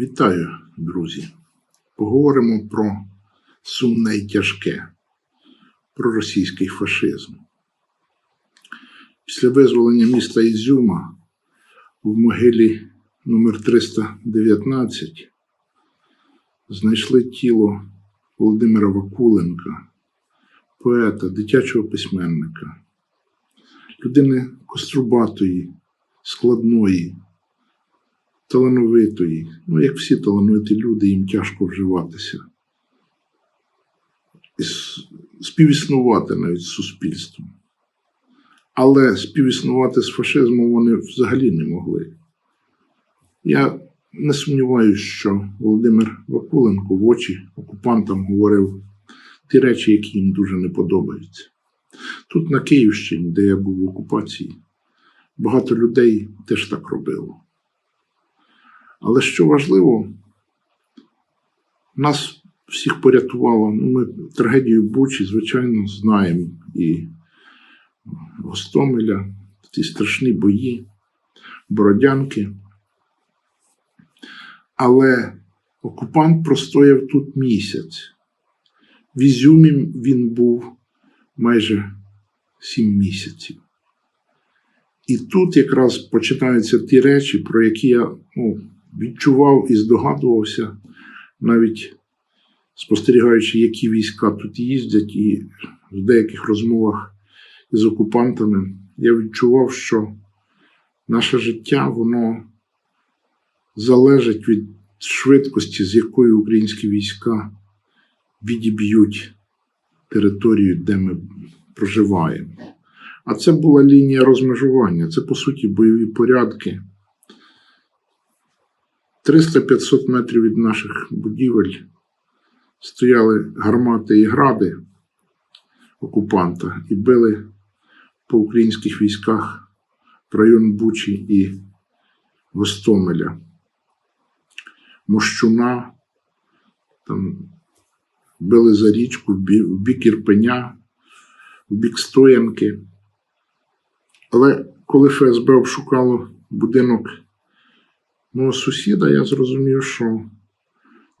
Вітаю, друзі. Поговоримо про сумне і тяжке, про російський фашизм. Після визволення міста Ізюма в могилі номер 319 знайшли тіло Володимира Вакуленка, поета, дитячого письменника, людини кострубатої, складної талановитої. Ну, як всі талановиті люди, їм тяжко вживатися. І співіснувати навіть з суспільством. Але співіснувати з фашизмом вони взагалі не могли. Я не сумніваюся, що Володимир Вакуленко в очі окупантам говорив ті речі, які їм дуже не подобаються. Тут, на Київщині, де я був в окупації, багато людей теж так робило. Але що важливо, нас всіх порятувало. Ну, Ми трагедію Бучі, звичайно, знаємо і Гостомеля, ці страшні бої, Бородянки. Але окупант простояв тут місяць. В Ізюмі він був майже сім місяців. І тут якраз починаються ті речі, про які я ну, відчував і здогадувався, навіть спостерігаючи, які війська тут їздять, і в деяких розмовах із окупантами, я відчував, що наше життя воно залежить від швидкості, з якою українські війська відіб'ють територію, де ми проживаємо. А це була лінія розмежування, це по суті бойові порядки. 300-500 метрів від наших будівель стояли гармати і гради окупанта і били по українських військах в район Бучі і Гостомеля, Мощуна, там били за річку в бік Ірпеня, в бік Стоянки. Але коли ФСБ обшукало будинок мого сусіда, я зрозумів, що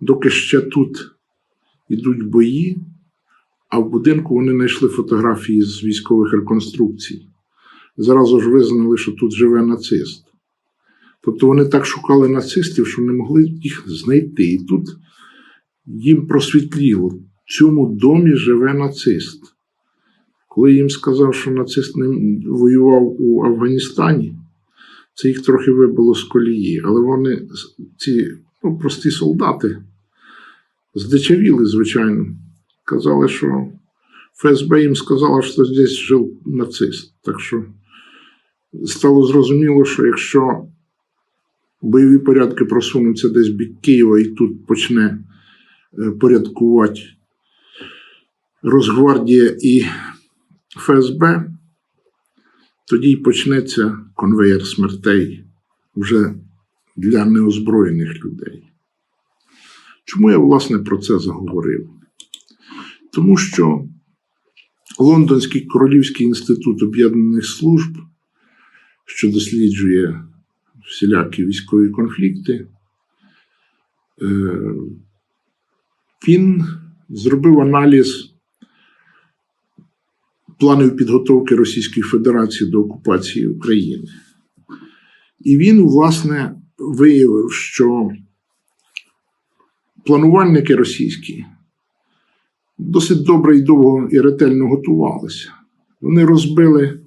доки ще тут йдуть бої, а в будинку вони знайшли фотографії з військових реконструкцій. Зразу ж визнали, що тут живе нацист. Тобто вони так шукали нацистів, що не могли їх знайти. І тут їм просвітліло, в цьому домі живе нацист. Коли їм сказав, що нацист не воював у Афганістані, це їх трохи вибило з колії. Але вони, ці ну, прості солдати, здичавіли, звичайно. Казали, що ФСБ їм сказала, що здесь жив нацист. Так що стало зрозуміло, що якщо бойові порядки просунуться десь бік Києва і тут почне е, порядкувати Росгвардія і ФСБ, тоді й почнеться конвеєр смертей вже для неозброєних людей. Чому я, власне, про це заговорив? Тому що Лондонський Королівський інститут об'єднаних служб, що досліджує всілякі військові конфлікти, е, він зробив аналіз планів підготовки Російської Федерації до окупації України. І він, власне, виявив, що планувальники російські досить добре і довго і ретельно готувалися. Вони розбили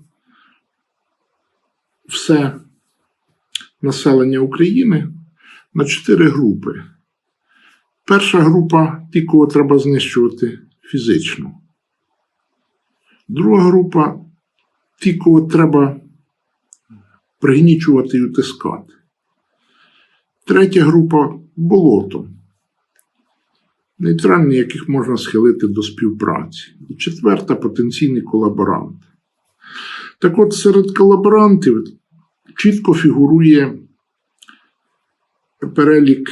все населення України на чотири групи. Перша група ті, кого треба знищувати фізично. Друга група ті, кого треба пригнічувати і утискати. Третя група болото. Нейтральні, яких можна схилити до співпраці. І четверта потенційні колаборанти. Так от серед колаборантів чітко фігурує перелік,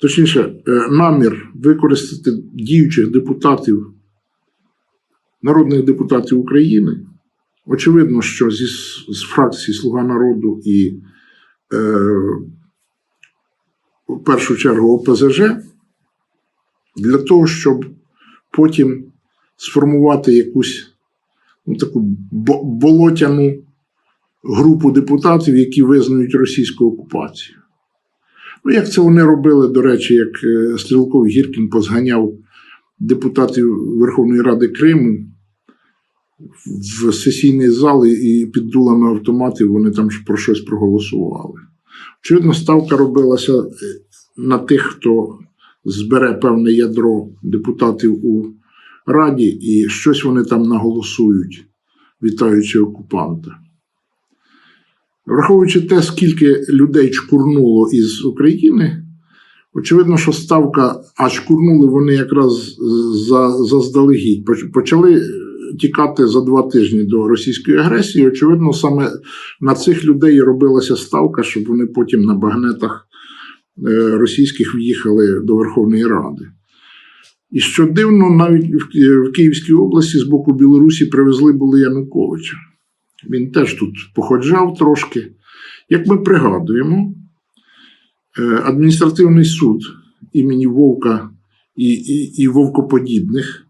точніше, е, намір використати діючих депутатів, народних депутатів України. Очевидно, що зі, з фракції Слуга народу і е, в першу чергу ОПЗЖ для того, щоб потім сформувати якусь ну, таку болотяну групу депутатів, які визнають російську окупацію. Ну, як це вони робили, до речі, як е, Стрілков Гіркін позганяв депутатів Верховної Ради Криму в сесійний зал і під дулами автоматів вони там про щось проголосували. Очевидно, ставка робилася е, на тих, хто збере певне ядро депутатів у Раді, і щось вони там наголосують, вітаючи окупанта. Враховуючи те, скільки людей чкурнуло із України, очевидно, що ставка, а чкурнули вони якраз за, заздалегідь. Почали тікати за два тижні до російської агресії. Очевидно, саме на цих людей робилася ставка, щоб вони потім на багнетах е, російських в'їхали до Верховної Ради. І що дивно, навіть в Київській області з боку Білорусі привезли були Януковича. Він теж тут походжав трошки. Як ми пригадуємо, е, адміністративний суд імені Вовка і, і, і Вовкоподібних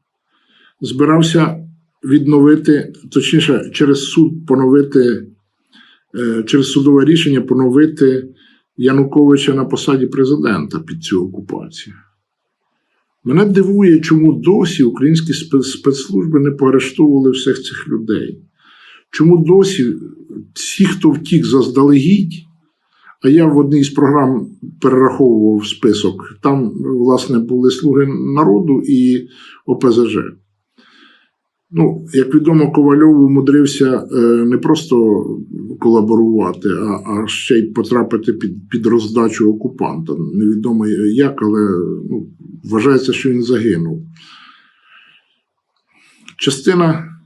збирався відновити, точніше, через суд поновити, е, через судове рішення поновити Януковича на посаді президента під цю окупацію. Мене дивує, чому досі українські спецслужби не поарештовували всіх цих людей. Чому досі всі, хто втік заздалегідь, а я в одній з програм перераховував список, там, власне, були слуги народу і ОПЗЖ. Ну, як відомо, Ковальов умудрився е, не просто колаборувати, а, а ще й потрапити під, під роздачу окупанта. Невідомо як, але ну, вважається, що він загинув. Частина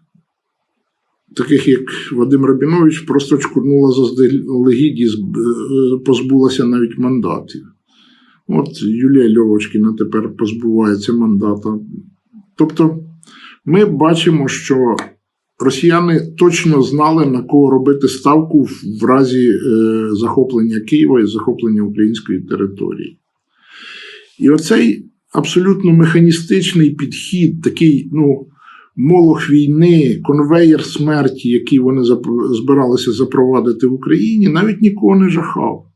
таких, як Вадим Рабінович, просто чкурнула заздалегідь і е, позбулася навіть мандатів. От Юлія Льовочкіна тепер позбувається мандата. Тобто, ми бачимо, що росіяни точно знали, на кого робити ставку в- разі е, захоплення Києва і захоплення української території. І оцей абсолютно механістичний підхід, такий, ну, молох війни, конвеєр смерті, який вони збиралися запровадити в Україні, навіть нікого не жахав.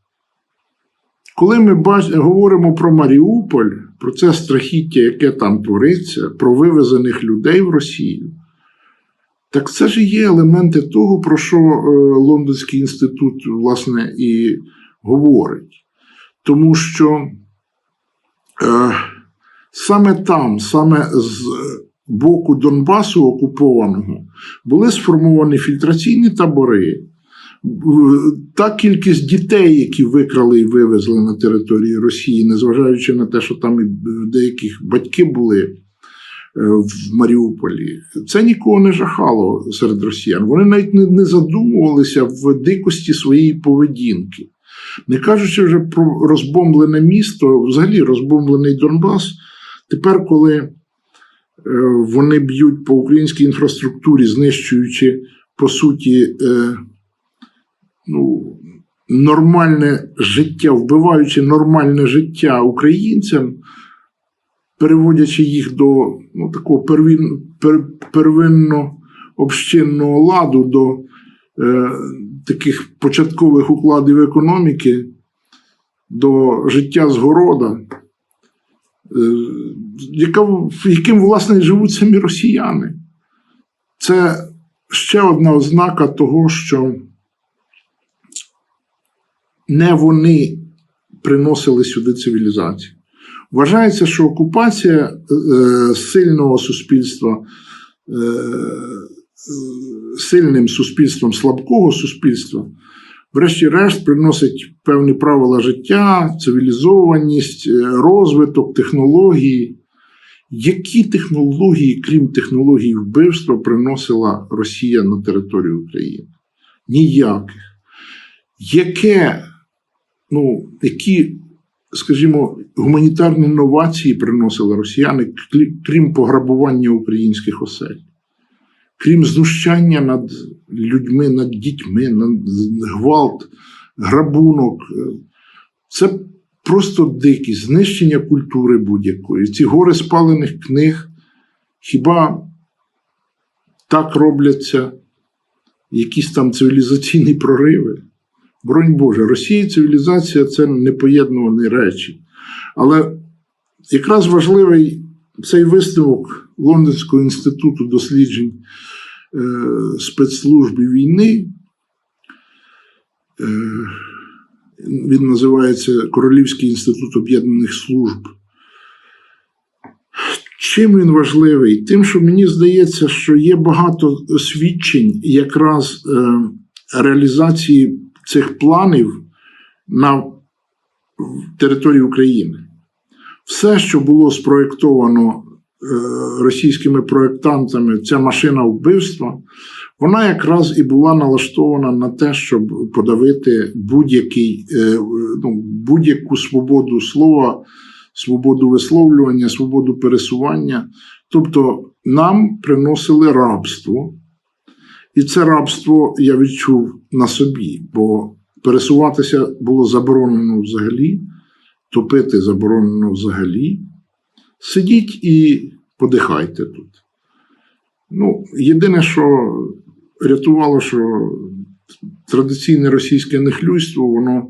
Коли ми бач... говоримо про Маріуполь, про це страхіття, яке там твориться, про вивезених людей в Росію, так це ж є елементи того, про що е, Лондонський інститут, власне, і говорить. Тому що е, саме там, саме з боку Донбасу окупованого, були сформовані фільтраційні табори. Та кількість дітей, які викрали і вивезли на території Росії, незважаючи на те, що там і деяких батьки були е, в Маріуполі, це нікого не жахало серед росіян. Вони навіть не, задумувалися в дикості своєї поведінки. Не кажучи вже про розбомблене місто, взагалі розбомблений Донбас. Тепер, коли вони б'ють по українській інфраструктурі, знищуючи по суті е, ну, нормальне життя, вбиваючи нормальне життя українцям, переводячи їх до ну, такого первін, пер, первинно общинного ладу, до е, таких початкових укладів економіки, до життя згорода, е, яким, власне, живуть самі росіяни. Це ще одна ознака того, що не вони приносили сюди цивілізацію. Вважається, що окупація е, сильного суспільства, е, сильним суспільством слабкого суспільства, врешті-решт, приносить певні правила життя, цивілізованість, е, розвиток, технології. Які технології, крім технологій вбивства, приносила Росія на територію України? Ніяких. Яке, ну, які, скажімо, гуманітарні новації приносили росіяни, крім пограбування українських осель, крім знущання над людьми, над дітьми, над гвалт, грабунок. Це просто дикість, знищення культури будь-якої. Ці гори спалених книг хіба так робляться якісь там цивілізаційні прориви? Бронь Боже, Росія і цивілізація це непоєднувані речі. Але якраз важливий цей висновок Лондонського інституту досліджень е, спецслужби війни. Е, він називається Королівський інститут об'єднаних служб. Чим він важливий? Тим, що мені здається, що є багато свідчень якраз е, реалізації цих планів на території України. Все, що було спроєктовано е, російськими проєктантами, ця машина вбивства, вона якраз і була налаштована на те, щоб подавити будь-який, е, ну, будь-яку свободу слова, свободу висловлювання, свободу пересування. Тобто нам приносили рабство. І це рабство я відчув на собі, бо пересуватися було заборонено взагалі, топити заборонено взагалі. Сидіть і подихайте тут. Ну, єдине, що рятувало, що традиційне російське нехлюйство, воно,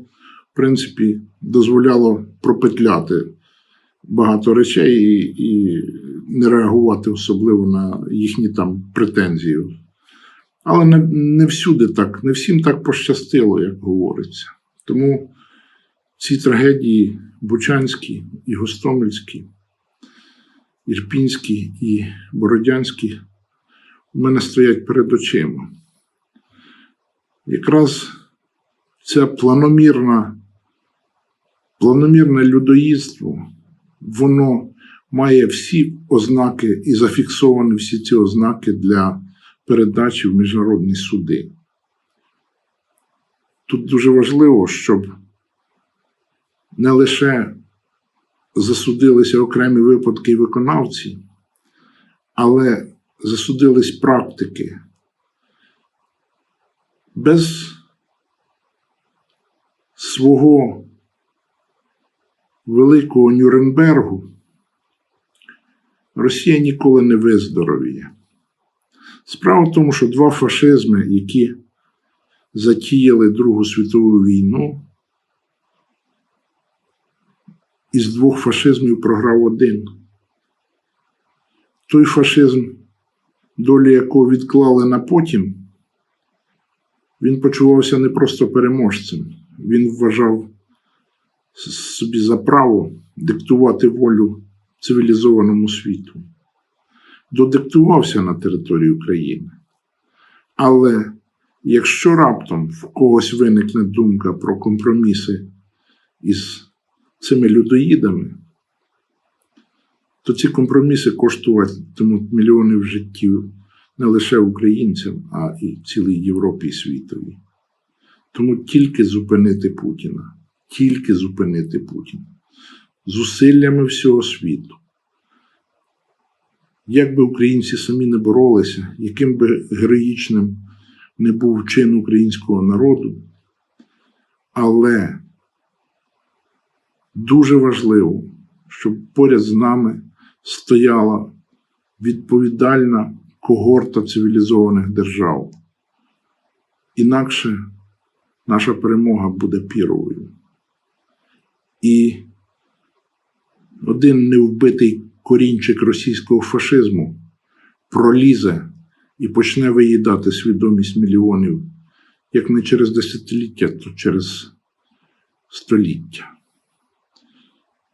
в принципі, дозволяло пропетляти багато речей і, і не реагувати особливо на їхні там претензії. Але не, не всюди так, не всім так пощастило, як говориться. Тому ці трагедії Бучанські і Гостомельські, Ірпінські і Бородянські у мене стоять перед очима. Якраз це планомірна, планомірне людоїдство, воно має всі ознаки і зафіксовані всі ці ознаки для передачі в міжнародні суди. Тут дуже важливо, щоб не лише засудилися окремі випадки і виконавці, але засудились практики. Без свого великого Нюрнбергу Росія ніколи не виздоровіє. Справа в тому, що два фашизми, які затіяли Другу світову війну, із двох фашизмів програв один. Той фашизм, долі якого відклали на потім, він почувався не просто переможцем, він вважав собі за право диктувати волю цивілізованому світу. Додиктувався на території України. Але якщо раптом в когось виникне думка про компроміси із цими людоїдами, то ці компроміси коштуватимуть мільйонів життів не лише українцям, а і цілій Європі і світові. Тому тільки зупинити Путіна, тільки зупинити Путіна зусиллями всього світу. Як би українці самі не боролися, яким би героїчним не був чин українського народу, але дуже важливо, щоб поряд з нами стояла відповідальна когорта цивілізованих держав. Інакше наша перемога буде піровою. І один невбитий корінчик російського фашизму пролізе і почне виїдати свідомість мільйонів як не через десятиліття, то через століття.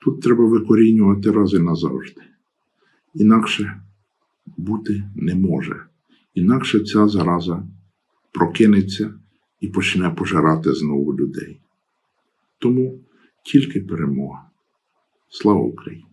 Тут треба викорінювати раз і назавжди. Інакше бути не може. Інакше ця зараза прокинеться і почне пожирати знову людей. Тому тільки перемога. Слава Україні!